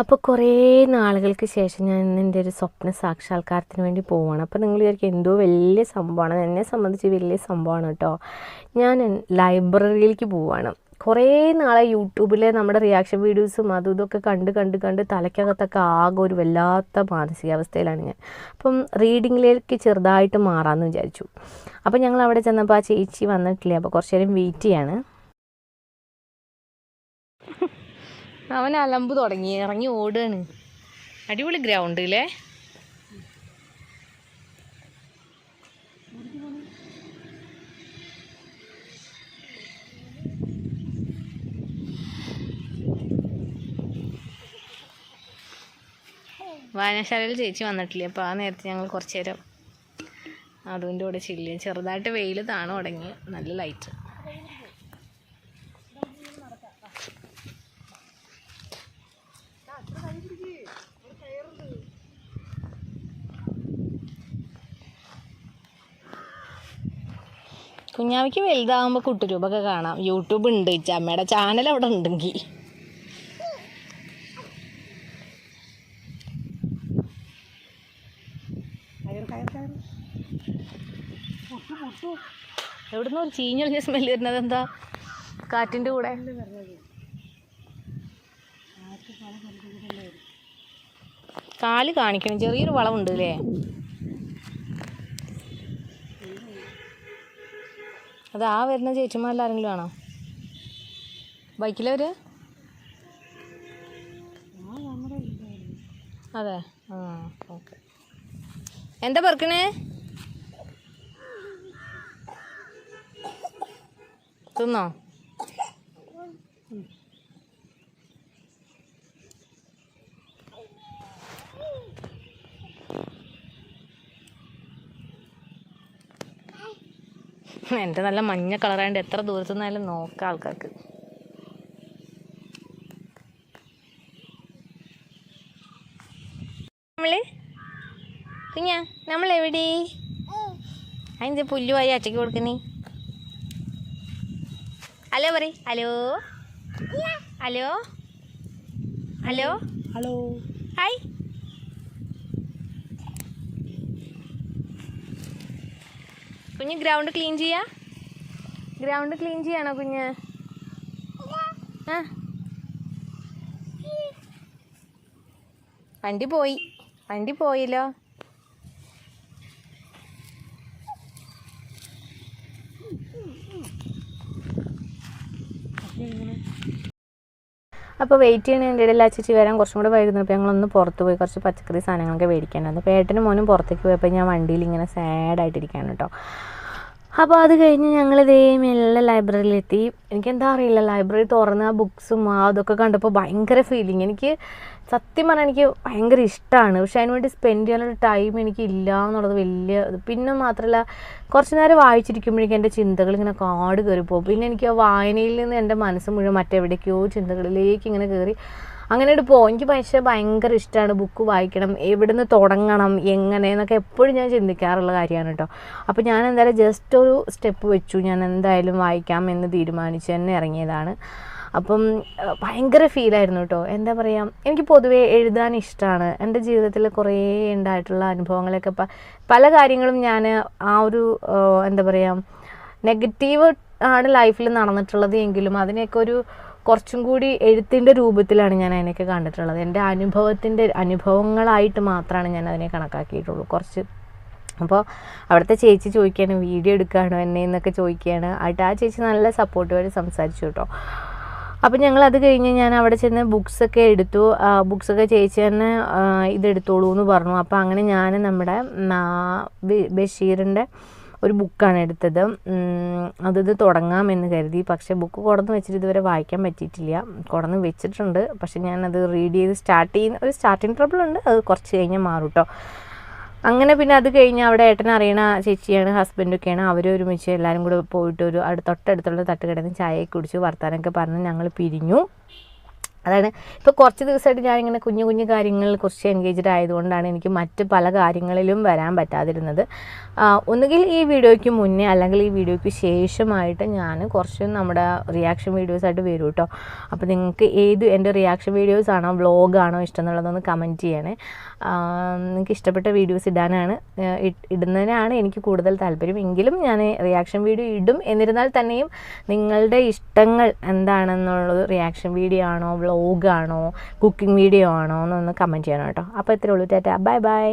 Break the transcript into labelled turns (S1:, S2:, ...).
S1: അപ്പോൾ കുറേ നാളുകൾക്ക് ശേഷം ഞാൻ എന്റെ ഒരു സ്വപ്ന സാക്ഷാത്കാരത്തിന് വേണ്ടി പോവുകയാണ് അപ്പോൾ നിങ്ങൾ വിചാരിക്കും എന്തോ വലിയ സംഭവമാണ്. എന്നെ സംബന്ധിച്ച് വലിയ സംഭവമാണ് കേട്ടോ. ഞാൻ ലൈബ്രറിയിലേക്ക് പോവുകയാണ് കുറേ നാളെ യൂട്യൂബിലെ നമ്മുടെ റിയാക്ഷൻ വീഡിയോസും അതും ഇതൊക്കെ കണ്ട് കണ്ട് കണ്ട് തലയ്ക്കകത്തൊക്കെ ആകെ ഒരു വല്ലാത്ത മാനസികാവസ്ഥയിലാണ് ഞാൻ. അപ്പം റീഡിങ്ങിലേക്ക് ചെറുതായിട്ട് മാറാമെന്ന് വിചാരിച്ചു. അപ്പം ഞങ്ങൾ അവിടെ ചെന്നപ്പോൾ ആ ചേച്ചി വന്നിട്ടില്ല? അപ്പോൾ കുറച്ച് നേരം വെയിറ്റ് ചെയ്യാണ്. അവൻ അലമ്പ് തുടങ്ങി ഇറങ്ങി ഓടുകയാണ്. അടിപൊളി ഗ്രൗണ്ട് അല്ലേ വായനശാലയിൽ ചേച്ചി വന്നിട്ടില്ല? അപ്പോൾ ആ നേരത്തെ ഞങ്ങൾ കുറച്ച് നേരം അതുകൊണ്ട് കൂടെ ചില്ല് ചെറുതായിട്ട് വെയിൽ താണു തുടങ്ങി നല്ല ലൈറ്റ് കുഞ്ഞാവിക്ക് വലുതാകുമ്പോൾ കുട്ടുരൂപൊക്കെ കാണാം. യൂട്യൂബ് ഉണ്ട് അമ്മയുടെ ചാനൽ അവിടെ ഉണ്ടെങ്കിൽ എവിടുന്ന് ഒരു ചീഞ്ഞൊളിഞ്ഞ സ്മെല്ല് വരുന്നത് എന്താ? കാറ്റിന്റെ കൂടെ. കാൽ കാണിക്കണം ചെറിയൊരു വളവുണ്ട് അല്ലേ അത് ആ വരുന്ന ചേച്ചിമാരിൽ ആരെങ്കിലും ആണോ ബൈക്കിലവർ അതെ. ആ ഓക്കെ. എന്താ പെറുക്കണേ? തിന്നോ? എന്റെ നല്ല മഞ്ഞ കളറായതുകൊണ്ട് എത്ര ദൂരത്തു നിന്നായാലും നോക്കാം ആൾക്കാർക്ക്. നമ്മൾ? കുഞ്ഞാ നമ്മൾ എവിടെ അതിന്റെ പുല്ലുമായി അച്ചയ്ക്ക് കൊടുക്കുന്നേ? ഹലോ പറ hello? Hello? Hello?
S2: Hello.
S1: Hi. കുഞ്ഞ് ഗ്രൗണ്ട് ക്ലീൻ ചെയ്യാ? ഗ്രൗണ്ട് ക്ലീൻ ചെയ്യാണോ കുഞ്ഞ്? ആ. വണ്ടി പോയി. വണ്ടി പോയല്ലോ. അപ്പോൾ വെയിറ്റ് ചെയ്യുന്നതിന്റെ ഇടയിൽ ആ ചേച്ചി വരാൻ കുറച്ചും കൂടെ വൈകുന്നു. അപ്പോൾ ഞങ്ങളൊന്ന് പുറത്ത് പോയി കുറച്ച് പച്ചക്കറി സാധനങ്ങളൊക്കെ മേടിക്കാനുണ്ട് അപ്പോൾ ഏട്ടനും മോനും പുറത്തേക്ക് പോയപ്പോൾ ഞാൻ വണ്ടിയിൽ ഇങ്ങനെ സാഡായിട്ടിരിക്കുകയാണ് കേട്ടോ. അപ്പോൾ അത് കഴിഞ്ഞ് ഞങ്ങൾ ഇതേ മെല്ലെ ലൈബ്രറിയിലെത്തി. എനിക്കെന്താ അറിയില്ല ലൈബ്രറി തുറന്ന് ആ ബുക്സും ആ അതൊക്കെ കണ്ടപ്പോൾ ഭയങ്കര ഫീലിംഗ് എനിക്ക് സത്യം പറഞ്ഞാൽ എനിക്ക് ഭയങ്കര ഇഷ്ടമാണ് പക്ഷെ അതിന് വേണ്ടി സ്പെൻഡ് ചെയ്യാനുള്ള ടൈം എനിക്ക് ഇല്ല എന്നുള്ളത് വലിയ പിന്നെ മാത്രമല്ല കുറച്ച് നേരം വായിച്ചിരിക്കുമ്പോഴേക്കും എന്റെ ചിന്തകൾ ഇങ്ങനെ കാട് കയറി പോകും പിന്നെ എനിക്ക് ആ വായനയിൽ നിന്ന് എന്റെ മനസ്സ് മുഴുവൻ മറ്റെവിടേക്കോ ചിന്തകളിലേക്ക് ഇങ്ങനെ കയറി അങ്ങനെ ഒരു പോകും എനിക്ക് പക്ഷേ ഭയങ്കര ഇഷ്ടമാണ് ബുക്ക് വായിക്കണം എവിടെ നിന്ന് തുടങ്ങണം എങ്ങനെ എന്നൊക്കെ എപ്പോഴും ഞാൻ ചിന്തിക്കാറുള്ള കാര്യമാണ് കേട്ടോ അപ്പോൾ ഞാൻ എന്തായാലും ജസ്റ്റ് ഒരു സ്റ്റെപ്പ് വെച്ചു. ഞാൻ എന്തായാലും വായിക്കാം എന്ന് തീരുമാനിച്ച് തന്നെ ഇറങ്ങിയതാണ്. അപ്പം ഭയങ്കര ഫീലായിരുന്നു കേട്ടോ എന്താ പറയുക എനിക്ക് പൊതുവേ എഴുതാൻ ഇഷ്ടമാണ് എന്റെ ജീവിതത്തിൽ കുറേ ഉണ്ടായിട്ടുള്ള അനുഭവങ്ങളൊക്കെ പല കാര്യങ്ങളും ഞാൻ ആ ഒരു എന്താ പറയുക നെഗറ്റീവ് ആണ് ലൈഫിൽ നടന്നിട്ടുള്ളത് എങ്കിലും അതിനെയൊക്കെ ഒരു കുറച്ചും കൂടി എഴുത്തിന്റെ രൂപത്തിലാണ് ഞാൻ അതിനെയൊക്കെ കണ്ടിട്ടുള്ളത്. എന്റെ അനുഭവത്തിന്റെ അനുഭവങ്ങളായിട്ട് മാത്രമാണ് ഞാൻ അതിനെ കണക്കാക്കിയിട്ടുള്ളൂ. കുറച്ച് അപ്പോൾ അവിടുത്തെ ചേച്ചി ചോദിക്കുകയാണ് വീഡിയോ എടുക്കുകയാണോ എന്നെ? എന്നൊക്കെ ചോദിക്കുകയാണ്. ആയിട്ട് ആ ചേച്ചി നല്ല സപ്പോർട്ടോടെ സംസാരിച്ചു കേട്ടോ. അപ്പോൾ ഞങ്ങൾ അത് കഴിഞ്ഞ് ഞാൻ അവിടെ ചെന്ന് ബുക്സൊക്കെ എടുത്തു. ബുക്സൊക്കെ ചേച്ചി തന്നെ ഇതെടുത്തോളൂ എന്ന് പറഞ്ഞു. അപ്പോൾ അങ്ങനെ ഞാൻ നമ്മുടെ ബഷീറിന്റെ ഒരു ബുക്കാണ് എടുത്തത്. അതിത് തുടങ്ങാമെന്ന് കരുതി. പക്ഷേ ബുക്ക് കൊടന്ന് വെച്ചിട്ട് ഇതുവരെ വായിക്കാൻ പറ്റിയിട്ടില്ല. കൊടന്ന് വെച്ചിട്ടുണ്ട്. പക്ഷേ ഞാനത് റീഡ് ചെയ്ത് സ്റ്റാർട്ട് ചെയ്യുന്ന ഒരു സ്റ്റാർട്ടിങ് ട്രബിൾ ഉണ്ട്. അത് കുറച്ച് കഴിഞ്ഞാൽ മാറും കേട്ടോ അങ്ങനെ പിന്നെ അത് കഴിഞ്ഞ് അവിടെ ഏട്ടനെ അറിയണ ചേച്ചിയാണ് ഹസ്ബൻഡൊക്കെയാണ് അവർ ഒരുമിച്ച് എല്ലാവരും കൂടെ പോയിട്ട് ഒരു തൊട്ടടുത്തുള്ള തട്ടുകടന്ന് ചായയൊക്കെ കുടിച്ചു വർത്താനമൊക്കെ പറഞ്ഞ് ഞങ്ങൾ പിരിഞ്ഞു. അതാണ്. ഇപ്പോൾ കുറച്ച് ദിവസമായിട്ട് ഞാനിങ്ങനെ കുഞ്ഞു കുഞ്ഞു കാര്യങ്ങളിൽ കുറച്ച് എൻഗേജ്ഡ് ആയതുകൊണ്ടാണ് എനിക്ക് മറ്റ് പല കാര്യങ്ങളിലും വരാൻ പറ്റാതിരുന്നത്. ഒന്നുകിൽ ഈ വീഡിയോയ്ക്ക് മുന്നേ അല്ലെങ്കിൽ ഈ വീഡിയോയ്ക്ക് ശേഷമായിട്ട് ഞാൻ കുറച്ച് നമ്മുടെ റിയാക്ഷൻ വീഡിയോസായിട്ട് വരും കേട്ടോ അപ്പോൾ നിങ്ങൾക്ക് ഏത് എന്റെ റിയാക്ഷൻ വീഡിയോസ് ആണോ വ്ളോഗാണോ ഇഷ്ടം എന്നുള്ളതൊന്ന് കമന്റ് ചെയ്യണേ. നിങ്ങൾക്ക് ഇഷ്ടപ്പെട്ട വീഡിയോസ് ഇടാനാണ് ഇടുന്നതിനാണ് എനിക്ക് കൂടുതൽ താല്പര്യം. എങ്കിലും ഞാൻ റിയാക്ഷൻ വീഡിയോ ഇടും. എന്നിരുന്നാൽ തന്നെയും നിങ്ങളുടെ ഇഷ്ടങ്ങൾ എന്താണെന്നുള്ളത് റിയാക്ഷൻ വീഡിയോ ആണോ വ്ളോഗാണോ കുക്കിംഗ് വീഡിയോ ആണോ എന്നൊന്ന് കമന്റ് ചെയ്യണം കേട്ടോ. അപ്പോൾ ഇത്രയേ ഉള്ളൂ ടാറ്റ. Bye bye